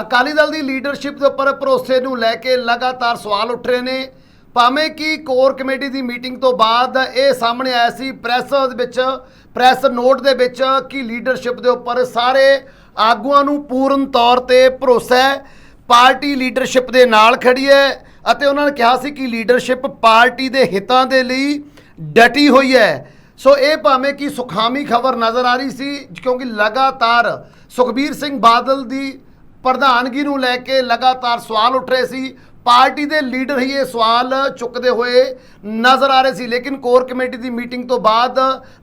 ਅਕਾਲੀ ਦਲ ਦੀ ਲੀਡਰਸ਼ਿਪ ਦੇ ਉੱਪਰ ਭਰੋਸੇ ਨੂੰ ਲੈ ਕੇ ਲਗਾਤਾਰ ਸਵਾਲ ਉੱਠ ਰਹੇ ਨੇ। ਭਾਵੇਂ ਕਿ ਕੋਰ ਕਮੇਟੀ ਦੀ ਮੀਟਿੰਗ ਤੋਂ ਬਾਅਦ ਇਹ ਸਾਹਮਣੇ ਆਇਆ ਸੀ, ਪ੍ਰੈਸ ਦੇ ਵਿੱਚ, ਪ੍ਰੈਸ ਨੋਟ ਦੇ ਵਿੱਚ ਕਿ ਲੀਡਰਸ਼ਿਪ ਦੇ ਉੱਪਰ ਸਾਰੇ ਆਗੂਆਂ ਨੂੰ ਪੂਰਨ ਤੌਰ ਤੇ ਭਰੋਸਾ ਹੈ। ਪਾਰਟੀ ਲੀਡਰਸ਼ਿਪ ਦੇ ਨਾਲ ਖੜੀ ਹੈ ਅਤੇ ਉਹਨਾਂ ਨੇ ਕਿਹਾ ਸੀ ਕਿ ਲੀਡਰਸ਼ਿਪ ਪਾਰਟੀ ਦੇ ਹਿੱਤਾਂ ਦੇ ਲਈ ਡਟੀ ਹੋਈ ਹੈ। ਸੋ ਇਹ ਭਾਵੇਂ ਕਿ ਸੁਖਾਮੀ ਖਬਰ ਨਜ਼ਰ ਆ ਰਹੀ ਸੀ, ਕਿਉਂਕਿ ਲਗਾਤਾਰ ਸੁਖਬੀਰ ਸਿੰਘ ਬਾਦਲ ਦੀ ਪ੍ਰਧਾਨਗੀ ਨੂੰ ਲੈ ਕੇ ਲਗਾਤਾਰ ਸਵਾਲ ਉੱਠ ਰਹੇ ਸੀ। ਪਾਰਟੀ ਦੇ ਲੀਡਰ ਹੀ ਇਹ ਸਵਾਲ ਚੁੱਕਦੇ ਹੋਏ ਨਜ਼ਰ ਆ ਰਹੇ ਸੀ। ਲੇਕਿਨ ਕੋਰ ਕਮੇਟੀ ਦੀ ਮੀਟਿੰਗ ਤੋਂ ਬਾਅਦ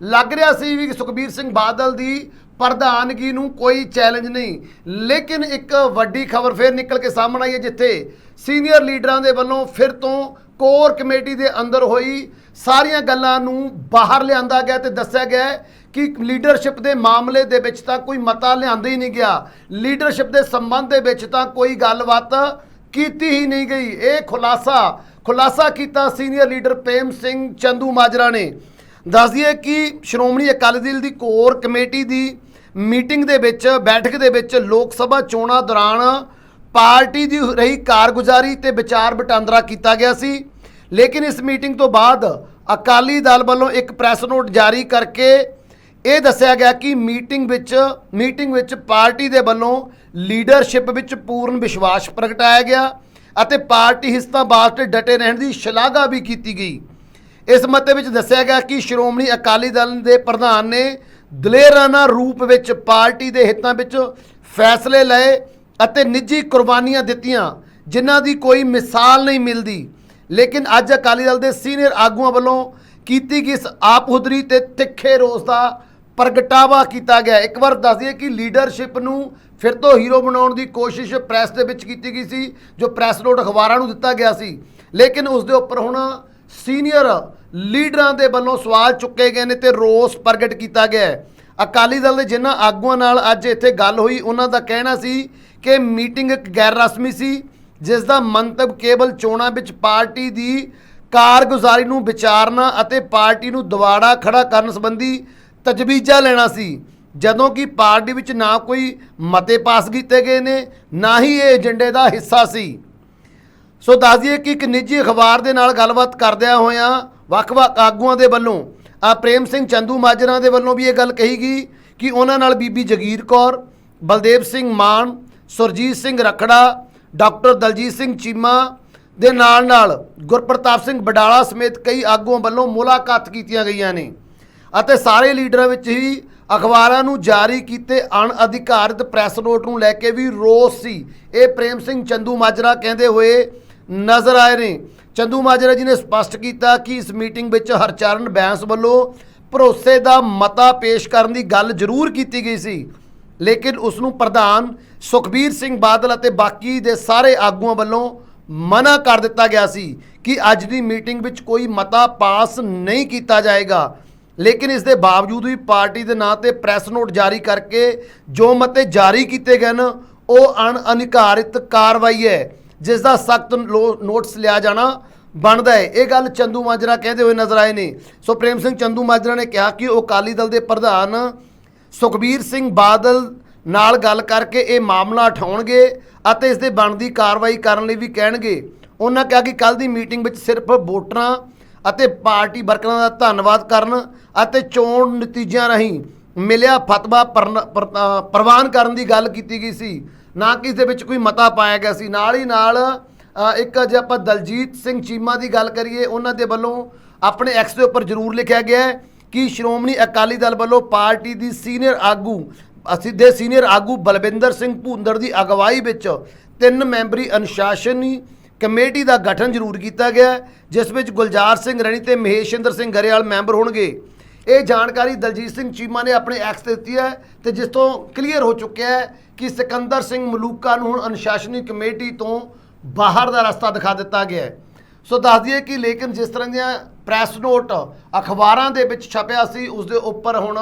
ਲੱਗ ਰਿਹਾ ਸੀ ਵੀ ਸੁਖਬੀਰ ਸਿੰਘ ਬਾਦਲ ਦੀ ਪ੍ਰਧਾਨਗੀ ਨੂੰ ਕੋਈ ਚੈਲੰਜ ਨਹੀਂ। ਲੇਕਿਨ ਇੱਕ ਵੱਡੀ ਖਬਰ ਫੇਰ ਨਿਕਲ ਕੇ ਸਾਹਮਣੇ ਆਈ ਹੈ, ਜਿੱਥੇ ਸੀਨੀਅਰ ਲੀਡਰਾਂ ਦੇ ਵੱਲੋਂ ਫਿਰ ਤੋਂ ਕੋਰ ਕਮੇਟੀ ਦੇ ਅੰਦਰ ਹੋਈ ਸਾਰੀਆਂ ਗੱਲਾਂ ਨੂੰ ਬਾਹਰ ਲਿਆਂਦਾ ਗਿਆ ਤੇ ਦੱਸਿਆ ਗਿਆ ਕਿ ਲੀਡਰਸ਼ਿਪ ਦੇ ਮਾਮਲੇ ਦੇ ਵਿੱਚ ਤਾਂ ਕੋਈ ਮਤਾ ਲਿਆਂਦਾ ਹੀ ਨਹੀਂ ਗਿਆ। ਲੀਡਰਸ਼ਿਪ ਦੇ ਸੰਬੰਧ ਦੇ ਵਿੱਚ ਤਾਂ ਕੋਈ ਗੱਲਬਾਤ ਕੀਤੀ ਹੀ ਨਹੀਂ ਗਈ। ਇਹ ਖੁਲਾਸਾ ਖੁਲਾਸਾ ਕੀਤਾ ਸੀਨੀਅਰ ਲੀਡਰ ਪ੍ਰੇਮ ਸਿੰਘ ਚੰਦੂ ਮਾਜਰਾ ਨੇ। ਦੱਸ ਦਈਏ ਕਿ ਸ਼੍ਰੋਮਣੀ ਅਕਾਲੀ ਦਲ ਦੀ ਕੋਰ ਕਮੇਟੀ ਦੀ ਮੀਟਿੰਗ ਦੇ ਵਿੱਚ, ਬੈਠਕ ਦੇ ਵਿੱਚ ਲੋਕ ਸਭਾ ਚੋਣਾਂ ਦੌਰਾਨ ਪਾਰਟੀ ਦੀ ਰਹੀ ਕਾਰਗੁਜ਼ਾਰੀ ਤੇ ਵਿਚਾਰ ਵਟਾਂਦਰਾ ਕੀਤਾ ਗਿਆ ਸੀ। ਲੇਕਿਨ ਇਸ ਮੀਟਿੰਗ ਤੋਂ ਬਾਅਦ ਅਕਾਲੀ ਦਲ ਵੱਲੋਂ ਇੱਕ ਪ੍ਰੈਸ ਨੋਟ ਜਾਰੀ ਕਰਕੇ ਇਹ ਦੱਸਿਆ ਗਿਆ ਕਿ ਮੀਟਿੰਗ ਵਿੱਚ ਮੀਟਿੰਗ ਵਿੱਚ ਪਾਰਟੀ ਦੇ ਵੱਲੋਂ ਲੀਡਰਸ਼ਿਪ ਵਿੱਚ ਪੂਰਨ ਵਿਸ਼ਵਾਸ ਪ੍ਰਗਟਾਇਆ ਗਿਆ ਅਤੇ ਪਾਰਟੀ ਹਿੱਸਾ ਵਾਸਤੇ ਡਟੇ ਰਹਿਣ ਦੀ ਸ਼ਲਾਘਾ ਵੀ ਕੀਤੀ ਗਈ। ਇਸ ਮਤੇ ਵਿੱਚ ਦੱਸਿਆ ਗਿਆ ਕਿ ਸ਼੍ਰੋਮਣੀ ਅਕਾਲੀ ਦਲ ਦੇ ਪ੍ਰਧਾਨ ਨੇ ਦਲੇਰਾਨਾ ਰੂਪ ਵਿੱਚ ਪਾਰਟੀ ਦੇ ਹਿੱਤਾਂ ਵਿੱਚ ਫੈਸਲੇ ਲਏ ਅਤੇ ਨਿੱਜੀ ਕੁਰਬਾਨੀਆਂ ਦਿੱਤੀਆਂ, ਜਿਨ੍ਹਾਂ ਦੀ ਕੋਈ ਮਿਸਾਲ ਨਹੀਂ ਮਿਲਦੀ। ਲੇਕਿਨ ਅੱਜ ਅਕਾਲੀ ਦਲ ਦੇ ਸੀਨੀਅਰ ਆਗੂਆਂ ਵੱਲੋਂ ਕੀਤੀ ਗਈ ਇਸ ਆਪਹੁਦਰੀ ਤੇ ਤਿੱਖੇ ਰੋਸ ਦਾ ਪ੍ਰਗਟਾਵਾ ਕੀਤਾ ਗਿਆ। ਇੱਕ ਵਾਰ ਦੱਸ ਦਈਏ ਕਿ ਲੀਡਰਸ਼ਿਪ ਨੂੰ ਫਿਰ ਤੋਂ ਹੀਰੋ ਬਣਾਉਣ ਦੀ ਕੋਸ਼ਿਸ਼ ਪ੍ਰੈਸ ਦੇ ਵਿੱਚ ਕੀਤੀ ਗਈ ਸੀ, ਜੋ ਪ੍ਰੈਸ ਨੋਟ ਅਖਬਾਰਾਂ ਨੂੰ ਦਿੱਤਾ ਗਿਆ ਸੀ। ਲੇਕਿਨ ਉਸ ਦੇ ਉੱਪਰ ਹੁਣ ਸੀਨੀਅਰ ਲੀਡਰਾਂ ਦੇ ਵੱਲੋਂ ਸਵਾਲ ਚੁੱਕੇ ਗਏ ਨੇ ਤੇ ਰੋਸ ਪ੍ਰਗਟ ਕੀਤਾ ਗਿਆ ਹੈ। ਅਕਾਲੀ ਦਲ ਦੇ ਜਿਨ੍ਹਾਂ ਆਗੂਆਂ ਨਾਲ ਅੱਜ ਇੱਥੇ ਗੱਲ ਹੋਈ, ਉਹਨਾਂ ਦਾ ਕਹਿਣਾ ਸੀ ਕਿ ਮੀਟਿੰਗ ਇੱਕ ਗੈਰ ਰਸਮੀ ਸੀ, ਜਿਸ ਦਾ ਮੰਤਵ ਕੇਵਲ ਚੋਣਾਂ ਵਿੱਚ ਪਾਰਟੀ ਦੀ ਕਾਰਗੁਜ਼ਾਰੀ ਨੂੰ ਵਿਚਾਰਨਾ ਅਤੇ ਪਾਰਟੀ ਨੂੰ ਦੁਬਾਰਾ ਖੜਾ ਕਰਨ ਸੰਬੰਧੀ ਤਜਵੀਜ਼ਾ ਲੈਣਾ ਸੀ। ਜਦੋਂ ਕਿ ਪਾਰਟੀ ਵਿੱਚ ਨਾ ਕੋਈ ਮਤੇ ਪਾਸ ਕੀਤੇ ਗਏ ਨੇ, ਨਾ ਹੀ ਇਹ ਏਜੰਡੇ ਦਾ ਹਿੱਸਾ ਸੀ। ਸੋ ਦੱਸ ਦਈਏ ਕਿ ਇੱਕ ਨਿੱਜੀ ਅਖਬਾਰ ਦੇ ਨਾਲ ਗੱਲਬਾਤ ਕਰਦਿਆਂ ਹੋਇਆਂ ਵੱਖ-ਵੱਖ ਆਗੂਆਂ ਦੇ ਵੱਲੋਂ, ਆ ਪ੍ਰੇਮ ਸਿੰਘ ਚੰਦੂ ਮਾਜਰਾ ਦੇ ਵੱਲੋਂ ਵੀ ਇਹ ਗੱਲ ਕਹੀ ਗਈ ਕਿ ਉਹਨਾਂ ਨਾਲ ਬੀਬੀ ਜਗੀਰ ਕੌਰ, ਬਲਦੇਵ ਸਿੰਘ ਮਾਨ, ਸੁਰਜੀਤ ਸਿੰਘ ਰਖੜਾ, ਡਾਕਟਰ ਦਲਜੀਤ ਸਿੰਘ ਚੀਮਾ ਦੇ ਨਾਲ ਨਾਲ ਗੁਰਪ੍ਰਤਾਪ ਸਿੰਘ ਬਡਾਲਾ ਸਮੇਤ ਕਈ ਆਗੂਆਂ ਵੱਲੋਂ ਮੁਲਾਕਾਤ ਕੀਤੀਆਂ ਗਈਆਂ ਨੇ। ਅਤੇ ਸਾਰੇ ਲੀਡਰਾਂ ਵਿੱਚ ਹੀ ਅਖਬਾਰਾਂ ਨੂੰ ਜਾਰੀ ਕੀਤੇ ਅਣਅਧਿਕਾਰਤ ਪ੍ਰੈਸ ਨੋਟ ਨੂੰ ਲੈ ਕੇ ਵੀ ਰੋਸ ਸੀ। ਇਹ ਪ੍ਰੇਮ ਸਿੰਘ ਚੰਦੂ ਮਾਜਰਾ ਕਹਿੰਦੇ ਹੋਏ ਨਜ਼ਰ ਆਏ ਨੇ। ਚੰਦੂ ਮਾਜਰਾ ਜੀ ਨੇ ਸਪਸ਼ਟ ਕੀਤਾ ਕਿ ਇਸ ਮੀਟਿੰਗ ਵਿੱਚ ਹਰਚਰਨ ਬੈਂਸ ਵੱਲੋਂ ਭਰੋਸੇ ਦਾ ਮਤਾ ਪੇਸ਼ ਕਰਨ ਦੀ ਗੱਲ ਜ਼ਰੂਰ ਕੀਤੀ ਗਈ ਸੀ। ਲੇਕਿਨ ਉਸ ਨੂੰ ਪ੍ਰਧਾਨ ਸੁਖਬੀਰ ਸਿੰਘ ਬਾਦਲ ਅਤੇ ਬਾਕੀ ਦੇ ਸਾਰੇ ਆਗੂਆਂ ਵੱਲੋਂ ਮਨਾ ਕਰ ਦਿੱਤਾ ਗਿਆ ਸੀ ਕਿ ਅੱਜ ਦੀ ਮੀਟਿੰਗ ਵਿੱਚ ਕੋਈ ਮਤਾ ਪਾਸ ਨਹੀਂ ਕੀਤਾ ਜਾਏਗਾ। ਲੇਕਿਨ ਇਸ ਦੇ ਬਾਵਜੂਦ ਵੀ ਪਾਰਟੀ ਦੇ ਨਾਂ ਤੇ ਪ੍ਰੈਸ ਨੋਟ ਜਾਰੀ ਕਰਕੇ ਜੋ ਮਤੇ ਜਾਰੀ ਕੀਤੇ ਗਏ ਨੇ ਉਹ ਅਣਅਧਿਕਾਰਿਤ ਕਾਰਵਾਈ ਹੈ, ਜਿਸ ਦਾ ਸਖਤ ਨੋਟਿਸ ਲਿਆ ਜਾਣਾ ਬਣਦਾ ਹੈ। ਇਹ ਗੱਲ ਚੰਦੂ ਮਾਜਰਾ ਕਹਿੰਦੇ ਹੋਏ ਨਜ਼ਰ ਆਏ ਨੇ। ਸੋ ਪ੍ਰੇਮ ਸਿੰਘ ਚੰਦੂ ਮਾਜਰਾ ਨੇ ਕਿਹਾ ਕਿ ਉਹ ਅਕਾਲੀ ਦਲ ਦੇ ਪ੍ਰਧਾਨ ਸੁਖਬੀਰ ਸਿੰਘ ਬਾਦਲ ਨਾਲ ਗੱਲ ਕਰਕੇ ਇਹ ਮਾਮਲਾ ਉਠਾਉਣਗੇ ਅਤੇ ਇਸ ਦੇ ਬਣਦੀ ਕਾਰਵਾਈ ਕਰਨ ਲਈ ਵੀ ਕਹਿਣਗੇ। ਉਹਨਾਂ ਕਿਹਾ ਕਿ ਕੱਲ ਦੀ ਮੀਟਿੰਗ ਵਿੱਚ ਸਿਰਫ ਵੋਟਰਾਂ ਅਤੇ ਪਾਰਟੀ ਵਰਕਰਾਂ ਦਾ ਧੰਨਵਾਦ ਕਰਨ ਅਤੇ ਚੋਣ ਨਤੀਜਿਆਂ ਰਾਹੀਂ ਮਿਲਿਆ ਫਤਵਾ ਪਰਨ- ਪਰ- ਪ੍ਰਵਾਨ ਕਰਨ ਦੀ ਗੱਲ ਕੀਤੀ ਗਈ ਸੀ। ਨਾ ਕਿ ਇਸ ਦੇ ਵਿੱਚ ਕੋਈ ਮਤਾ ਪਾਇਆ ਗਿਆ ਸੀ। ਨਾਲ ਹੀ ਨਾਲ ਇੱਕ ਜੇ ਆਪਾਂ ਦਲਜੀਤ ਸਿੰਘ ਚੀਮਾ ਦੀ ਗੱਲ ਕਰੀਏ, ਉਹਨਾਂ ਦੇ ਵੱਲੋਂ ਆਪਣੇ ਐਕਸ ਦੇ ਉੱਪਰ ਜ਼ਰੂਰ ਲਿਖਿਆ ਗਿਆ ਹੈ ਕਿ ਸ਼੍ਰੋਮਣੀ ਅਕਾਲੀ ਦਲ ਵੱਲੋਂ ਪਾਰਟੀ ਦੀ ਸੀਨੀਅਰ ਆਗੂ ਅਸੀਂ ਦੇ ਸੀਨੀਅਰ ਆਗੂ ਬਲਵਿੰਦਰ ਸਿੰਘ ਭੂੰਦੜ ਦੀ ਅਗਵਾਈ ਵਿੱਚ ਤਿੰਨ ਮੈਂਬਰੀ ਅਨੁਸ਼ਾਸਨੀ ਕਮੇਟੀ ਦਾ ਗਠਨ ਜ਼ਰੂਰ ਕੀਤਾ ਗਿਆ ਜਿਸ ਵਿੱਚ ਗੁਲਜ਼ਾਰ ਸਿੰਘ ਰਣੀ ਤੇ ਮਹੇਸ਼ਿੰਦਰ ਸਿੰਘ ਗਰੇਵਾਲ ਮੈਂਬਰ ਹੋਣਗੇ। ਇਹ ਜਾਣਕਾਰੀ ਦਲਜੀਤ ਸਿੰਘ ਚੀਮਾ ਨੇ ਆਪਣੇ ਐਕਸ ਤੇ ਦਿੱਤੀ ਹੈ ਤੇ ਜਿਸ ਤੋਂ ਕਲੀਅਰ ਹੋ ਚੁੱਕਿਆ ਹੈ ਕਿ ਸਿਕੰਦਰ ਸਿੰਘ ਮਲੂਕਾ ਨੂੰ ਹੁਣ ਅਨੁਸ਼ਾਸਨੀ ਕਮੇਟੀ ਤੋਂ ਬਾਹਰ ਦਾ ਰਸਤਾ ਦਿਖਾ ਦਿੱਤਾ ਗਿਆ ਹੈ। ਸੋ ਦੱਸ ਦਈਏ ਕਿ ਲੇਕਿਨ ਜਿਸ ਤਰ੍ਹਾਂ ਦੀਆਂ ਪ੍ਰੈਸ ਨੋਟ ਅਖਬਾਰਾਂ ਦੇ ਵਿੱਚ ਛਪਿਆ ਸੀ, ਉਸ ਦੇ ਉੱਪਰ ਹੁਣ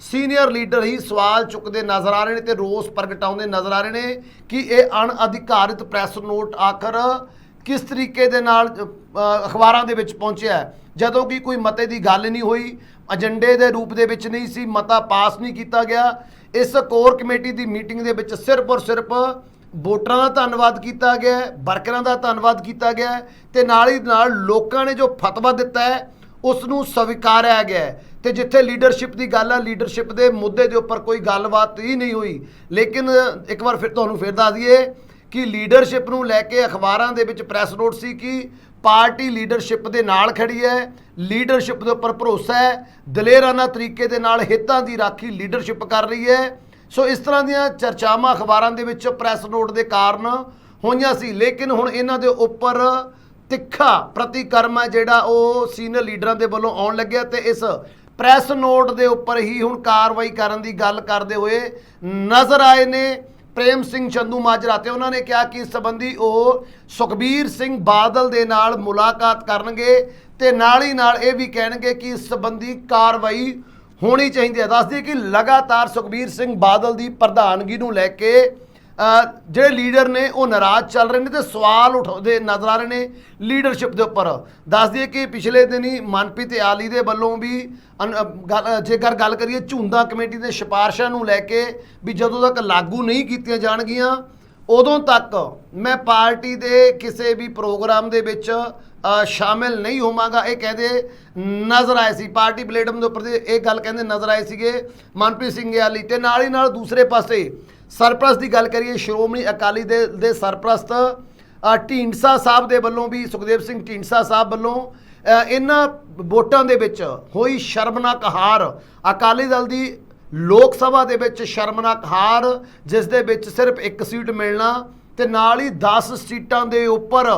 ਸੀਨੀਅਰ ਲੀਡਰ ਹੀ ਸਵਾਲ ਚੁੱਕਦੇ ਨਜ਼ਰ ਆ ਰਹੇ ਨੇ ਤੇ ਰੋਸ ਪ੍ਰਗਟਾਉਂਦੇ ਨਜ਼ਰ ਆ ਰਹੇ ਨੇ ਕਿ ਇਹ ਅਣਅਧਿਕਾਰਿਤ ਪ੍ਰੈਸ ਨੋਟ ਆਖਰ ਕਿਸ ਤਰੀਕੇ ਦੇ ਨਾਲ ਅਖਬਾਰਾਂ ਦੇ ਵਿੱਚ ਪਹੁੰਚਿਆ ਜਦੋਂ ਕਿ ਕੋਈ ਮਤੇ ਦੀ ਗੱਲ ਨਹੀਂ ਹੋਈ ਏਜੰਡੇ ਦੇ ਰੂਪ ਦੇ ਵਿੱਚ ਨਹੀਂ ਸੀ, ਮਤਾ ਪਾਸ ਨਹੀਂ ਕੀਤਾ ਗਿਆ। ਇਸ ਕੋਰ ਕਮੇਟੀ ਦੀ ਮੀਟਿੰਗ ਦੇ ਵਿੱਚ ਸਿਰਫ ਔਰ ਸਿਰਫ ਵੋਟਰਾਂ ਦਾ ਧੰਨਵਾਦ ਕੀਤਾ ਗਿਆ ਵਰਕਰਾਂ ਦਾ ਧੰਨਵਾਦ ਕੀਤਾ ਗਿਆ ਹੈ ਤੇ ਨਾਲ ਹੀ ਨਾਲ ਲੋਕਾਂ ਨੇ ਜੋ ਫਤਵਾ ਦਿੱਤਾ ਹੈ ਉਸ ਨੂੰ ਸਵੀਕਾਰਿਆ ਗਿਆ ਹੈ। ਤੇ ਜਿੱਥੇ ਲੀਡਰਸ਼ਿਪ ਦੀ ਗੱਲ ਆ, ਲੀਡਰਸ਼ਿਪ ਦੇ ਮੁੱਦੇ ਦੇ ਉੱਪਰ ਕੋਈ ਗੱਲਬਾਤ ਹੀ ਨਹੀਂ ਹੋਈ। ਲੇਕਿਨ ਇੱਕ ਵਾਰ ਫਿਰ ਤੁਹਾਨੂੰ ਫਿਰ ਦੱਸ ਦਈਏ ਕਿ ਲੀਡਰਸ਼ਿਪ ਨੂੰ ਲੈ ਕੇ ਅਖਬਾਰਾਂ ਦੇ ਵਿੱਚ ਪ੍ਰੈਸ ਨੋਟ ਸੀ ਕਿ ਪਾਰਟੀ ਲੀਡਰਸ਼ਿਪ ਦੇ ਨਾਲ ਖੜੀ ਹੈ ਲੀਡਰਸ਼ਿਪ ਦੇ ਉੱਪਰ ਭਰੋਸਾ ਹੈ, ਦਲੇਰਾਨਾ ਤਰੀਕੇ ਦੇ ਨਾਲ ਹਿੱਤਾਂ ਦੀ ਰਾਖੀ ਲੀਡਰਸ਼ਿਪ ਕਰ ਰਹੀ ਹੈ। ਸੋ ਇਸ ਤਰ੍ਹਾਂ ਦੀਆਂ ਚਰਚਾਵਾਂ ਅਖਬਾਰਾਂ ਦੇ ਵਿੱਚ ਪ੍ਰੈਸ ਨੋਟ ਦੇ ਕਾਰਨ ਹੋਈਆਂ ਸੀ। ਲੇਕਿਨ ਹੁਣ ਇਹਨਾਂ ਦੇ ਉੱਪਰ ਤਿੱਖਾ ਪ੍ਰਤੀਕਰਮ ਹੈ ਜਿਹੜਾ ਉਹ ਸੀਨੀਅਰ ਲੀਡਰਾਂ ਦੇ ਵੱਲੋਂ ਆਉਣ ਲੱਗਿਆ ਤੇ ਇਸ ਪ੍ਰੈਸ ਨੋਟ ਦੇ ਉੱਪਰ ਹੀ ਹੁਣ ਕਾਰਵਾਈ ਕਰਨ ਦੀ ਗੱਲ ਕਰਦੇ ਹੋਏ ਨਜ਼ਰ ਆਏ ਨੇ। ਪ੍ਰੇਮ ਸਿੰਘ ਚੰਦੂ ਮਾਜਰਾ ਤੇ ਉਹਨਾਂ ਨੇ ਕਿਹਾ ਕਿ ਇਸ ਸੰਬੰਧੀ ਉਹ ਸੁਖਬੀਰ ਸਿੰਘ ਬਾਦਲ ਦੇ ਨਾਲ ਮੁਲਾਕਾਤ ਕਰਨਗੇ ਤੇ ਨਾਲ ਹੀ ਨਾਲ ਇਹ ਵੀ ਕਹਿਣਗੇ ਕਿ ਇਸ ਸੰਬੰਧੀ ਕਾਰਵਾਈ ਹੋਣੀ ਚਾਹੀਦੀ ਹੈ। ਦੱਸਦੀ ਕਿ ਲਗਾਤਾਰ ਸੁਖਬੀਰ ਸਿੰਘ ਬਾਦਲ ਦੀ ਪ੍ਰਧਾਨਗੀ ਨੂੰ ਲੈ ਕੇ ਜਿਹੜੇ ਲੀਡਰ ਨੇ ਉਹ ਨਾਰਾਜ਼ ਚੱਲ ਰਹੇ ਨੇ ਤੇ ਸਵਾਲ ਉਠਾਉਂਦੇ ਨਜ਼ਰ ਆ ਰਹੇ ਨੇ ਲੀਡਰਸ਼ਿਪ ਦੇ ਉੱਪਰ। ਦੱਸ ਦਈਏ ਕਿ ਪਿਛਲੇ ਦਿਨੀ ਮਨਪ੍ਰੀਤ ਆਲੀ ਦੇ ਵੱਲੋਂ ਵੀ ਅਨ- ਗੱਲ- ਜੇਕਰ ਗੱਲ ਕਰੀਏ ਝੁੰਦਾ ਕਮੇਟੀ ਦੇ ਸਿਫਾਰਸ਼ਾਂ ਨੂੰ ਲੈ ਕੇ ਵੀ ਜਦੋਂ ਤੱਕ ਲਾਗੂ ਨਹੀਂ ਕੀਤੀਆਂ ਜਾਣਗੀਆਂ, ਉਦੋਂ ਤੱਕ ਮੈਂ ਪਾਰਟੀ ਦੇ ਕਿਸੇ ਵੀ ਪ੍ਰੋਗਰਾਮ ਦੇ ਵਿੱਚ ਸ਼ਾਮਿਲ ਨਹੀਂ ਹੋਵਾਂਗਾ। ਇਹ ਕਹਿੰਦੇ ਨਜ਼ਰ ਆਏ ਸੀ। ਪਾਰਟੀ ਪਲੇਟਫਾਰਮ ਦੇ ਉੱਪਰ ਦੇ ਇਹ ਗੱਲ ਕਹਿੰਦੇ ਨਜ਼ਰ ਆਏ ਸੀਗੇ ਮਨਪ੍ਰੀਤ ਸਿੰਘ ਆਲੀ ਤੇ ਨਾਲ ਹੀ ਨਾਲ ਦੂਸਰੇ ਪਾਸੇ ਸਰਪ੍ਰਸਤ ਦੀ ਗੱਲ ਕਰੀਏ, ਸ਼੍ਰੋਮਣੀ ਅਕਾਲੀ ਦੇ ਦੇ ਸਰਪ੍ਰਸਤ ਢੀਂਡਸਾ ਸਾਹਿਬ ਦੇ ਵੱਲੋਂ ਵੀ, ਸੁਖਦੇਵ ਸਿੰਘ ਢੀਂਡਸਾ ਸਾਹਿਬ ਵੱਲੋਂ ਇਹਨਾਂ ਵੋਟਾਂ ਦੇ ਵਿੱਚ ਹੋਈ ਸ਼ਰਮਨਾਕ ਹਾਰ। ਅਕਾਲੀ ਦਲ ਦੀ ਲੋਕ ਸਭਾ ਦੇ ਵਿੱਚ ਸ਼ਰਮਨਾਕ ਹਾਰ, ਜਿਸ ਦੇ ਵਿੱਚ ਸਿਰਫ ਇੱਕ ਸੀਟ ਮਿਲਣਾ ਤੇ ਨਾਲ ਹੀ 10 ਸੀਟਾਂ ਦੇ ਉੱਪਰ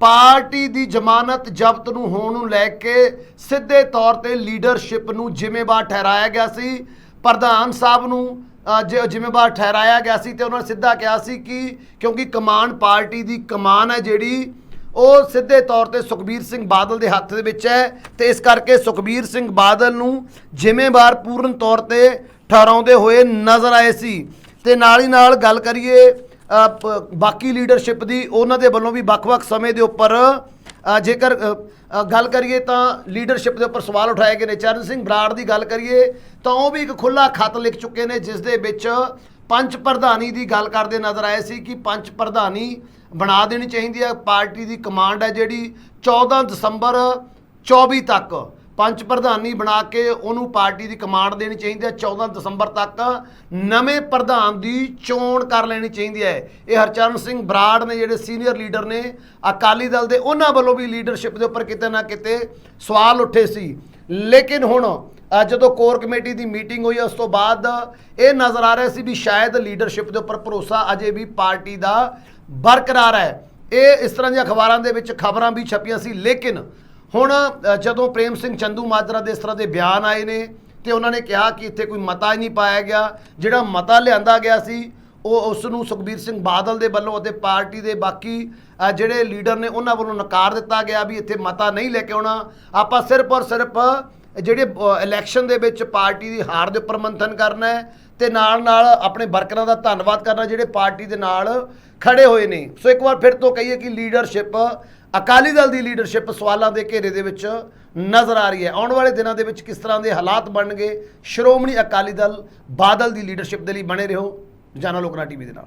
ਪਾਰਟੀ ਦੀ ਜ਼ਮਾਨਤ ਜ਼ਬਤ ਨੂੰ ਹੋਣ ਨੂੰ ਲੈ ਕੇ ਸਿੱਧੇ ਤੌਰ ਤੇ ਲੀਡਰਸ਼ਿਪ ਨੂੰ ਜ਼ਿੰਮੇਵਾਰ ਠਹਿਰਾਇਆ ਗਿਆ ਸੀ। ਪ੍ਰਧਾਨ ਸਾਹਿਬ ਨੂੰ ਜੇ ਜ਼ਿੰਮੇਵਾਰ ਠਹਿਰਾਇਆ ਗਿਆ ਸੀ ਤੇ ਉਹਨਾਂ ਨੇ ਸਿੱਧਾ ਕਿਹਾ ਸੀ ਕਿ ਕਿਉਂਕਿ ਕਮਾਨ ਪਾਰਟੀ ਦੀ ਕਮਾਨ ਹੈ ਜਿਹੜੀ, ਉਹ ਸਿੱਧੇ ਤੌਰ ਤੇ ਸੁਖਬੀਰ ਸਿੰਘ ਬਾਦਲ ਦੇ ਹੱਥ ਦੇ ਵਿੱਚ ਹੈ ਤੇ ਇਸ ਕਰਕੇ ਸੁਖਬੀਰ ਸਿੰਘ ਬਾਦਲ ਨੂੰ ਜ਼ਿੰਮੇਵਾਰ ਪੂਰਨ ਤੌਰ ਤੇ ਠਹਿਰਾਉਂਦੇ ਹੋਏ ਨਜ਼ਰ ਆਏ ਸੀ। ਤੇ ਨਾਲ ਹੀ ਨਾਲ ਗੱਲ ਕਰੀਏ ਬਾਕੀ ਲੀਡਰਸ਼ਿਪ ਦੀ, ਉਹਨਾਂ ਦੇ ਵੱਲੋਂ ਵੀ ਵੱਖ-ਵੱਖ ਸਮੇਂ ਦੇ ਉੱਪਰ ਜੇਕਰ ਗੱਲ ਕਰੀਏ ਤਾਂ ਲੀਡਰਸ਼ਿਪ ਦੇ ਉੱਪਰ ਸਵਾਲ ਉਠਾਏ ਗਏ ਨੇ। ਚਰਨ ਸਿੰਘ ਬਰਾੜ ਦੀ ਗੱਲ ਕਰੀਏ ਤਾਂ ਉਹ ਵੀ ਇੱਕ ਖੁੱਲਾ ਖੱਤ ਲਿਖ ਚੁੱਕੇ ਨੇ, ਜਿਸ ਦੇ ਵਿੱਚ ਪੰਚ ਪ੍ਰਧਾਨੀ ਦੀ ਗੱਲ ਕਰਦੇ ਨਜ਼ਰ ਆਏ ਸੀ ਕਿ ਪੰਚ ਪ੍ਰਧਾਨੀ ਬਣਾ ਦੇਣੀ ਚਾਹੀਦੀ ਹੈ। ਪਾਰਟੀ ਦੀ ਕਮਾਂਡ ਹੈ ਜਿਹੜੀ 14 ਦਸੰਬਰ 24 ਤੱਕ। ਪੰਚ ਪ੍ਰਧਾਨੀ ਬਣਾ ਕੇ ਉਹਨੂੰ ਪਾਰਟੀ ਦੀ ਕਮਾਂਡ ਦੇਣੀ ਚਾਹੀਦੀ ਹੈ। 14 ਦਸੰਬਰ ਤੱਕ ਨਵੇਂ ਪ੍ਰਧਾਨ ਦੀ ਚੋਣ ਕਰ ਲੈਣੀ ਚਾਹੀਦੀ ਹੈ। ਇਹ ਹਰਚਰਨ ਸਿੰਘ ਬਰਾੜ ਨੇ, ਜਿਹੜੇ ਸੀਨੀਅਰ ਲੀਡਰ ਨੇ, ਅਕਾਲੀ ਦਲ ਦੇ, ਉਹਨਾਂ ਵੱਲੋਂ ਵੀ ਲੀਡਰਸ਼ਿਪ ਦੇ ਉੱਪਰ ਕਿਤੇ ਨਾ ਕਿਤੇ ਸਵਾਲ ਉੱਠੇ ਸੀ। ਲੇਕਿਨ ਹੁਣ ਜਦੋਂ ਕੋਰ ਕਮੇਟੀ ਦੀ ਮੀਟਿੰਗ ਹੋਈ, ਉਸ ਤੋਂ ਬਾਅਦ ਇਹ ਨਜ਼ਰ ਆ ਰਿਹਾ ਸੀ ਵੀ ਸ਼ਾਇਦ ਲੀਡਰਸ਼ਿਪ ਦੇ ਉੱਪਰ ਭਰੋਸਾ ਅਜੇ ਵੀ ਪਾਰਟੀ ਦਾ ਬਰਕਰਾਰ ਹੈ। ਇਹ ਇਸ ਤਰ੍ਹਾਂ ਦੀਆਂ ਅਖਬਾਰਾਂ ਦੇ ਵਿੱਚ ਖਬਰਾਂ ਵੀ ਛਪੀਆਂ ਸੀ। ਲੇਕਿਨ ਹੁਣ ਜਦੋਂ ਪ੍ਰੇਮ ਸਿੰਘ ਚੰਦੂ ਮਾਜਰਾ ਦੇ ਇਸ ਤਰ੍ਹਾਂ ਦੇ ਬਿਆਨ ਆਏ ਨੇ ਤੇ ਉਹਨਾਂ ਨੇ ਕਿਹਾ ਕਿ ਇੱਥੇ ਕੋਈ ਮਤਾ ਹੀ ਨਹੀਂ ਪਾਇਆ ਗਿਆ, ਜਿਹੜਾ ਮਤਾ ਲਿਆਂਦਾ ਗਿਆ ਸੀ, ਉਹ ਉਸ ਨੂੰ ਸੁਖਬੀਰ ਸਿੰਘ ਬਾਦਲ ਦੇ ਵੱਲੋਂ ਅਤੇ ਪਾਰਟੀ ਦੇ ਬਾਕੀ ਜਿਹੜੇ ਲੀਡਰ ਨੇ ਉਹਨਾਂ ਵੱਲੋਂ ਨਕਾਰ ਦਿੱਤਾ ਗਿਆ ਵੀ ਇੱਥੇ ਮਤਾ ਨਹੀਂ ਲੈ ਕੇ ਆਉਣਾ। ਆਪਾਂ ਸਿਰਫ ਔਰ ਸਿਰਫ ਜਿਹੜੇ ਇਲੈਕਸ਼ਨ ਦੇ ਵਿੱਚ ਪਾਰਟੀ ਦੀ ਹਾਰ ਦੇ ਉੱਪਰ ਮੰਥਨ ਕਰਨਾ ਹੈ ਤੇ ਨਾਲ ਨਾਲ ਆਪਣੇ ਵਰਕਰਾਂ ਦਾ ਧੰਨਵਾਦ ਕਰਨਾ ਜਿਹੜੇ ਪਾਰਟੀ ਦੇ ਨਾਲ ਖੜੇ ਹੋਏ ਨੇ। ਸੋ ਇੱਕ ਵਾਰ ਫਿਰ ਤੋਂ ਕਹੀਏ ਕਿ ਲੀਡਰਸ਼ਿਪ ਅਕਾਲੀ ਦਲ ਦੀ ਲੀਡਰਸ਼ਿਪ ਸਵਾਲਾਂ ਦੇ ਘੇਰੇ ਦੇ ਵਿੱਚ ਨਜ਼ਰ ਆ ਰਹੀ ਹੈ। ਆਉਣ ਵਾਲੇ ਦਿਨਾਂ ਦੇ ਵਿੱਚ ਕਿਸ ਤਰ੍ਹਾਂ ਦੇ ਹਾਲਾਤ ਬਣਨਗੇ? ਸ਼੍ਰੋਮਣੀ ਅਕਾਲੀ ਦਲ ਬਾਦਲ ਦੀ ਲੀਡਰਸ਼ਿਪ ਦੇ ਲਈ ਬਣੇ ਰਹੋ। ਜਾਨਾ ਲੋਕਨਾ ਟੀਵੀ ਦੇ ਨਾਲ।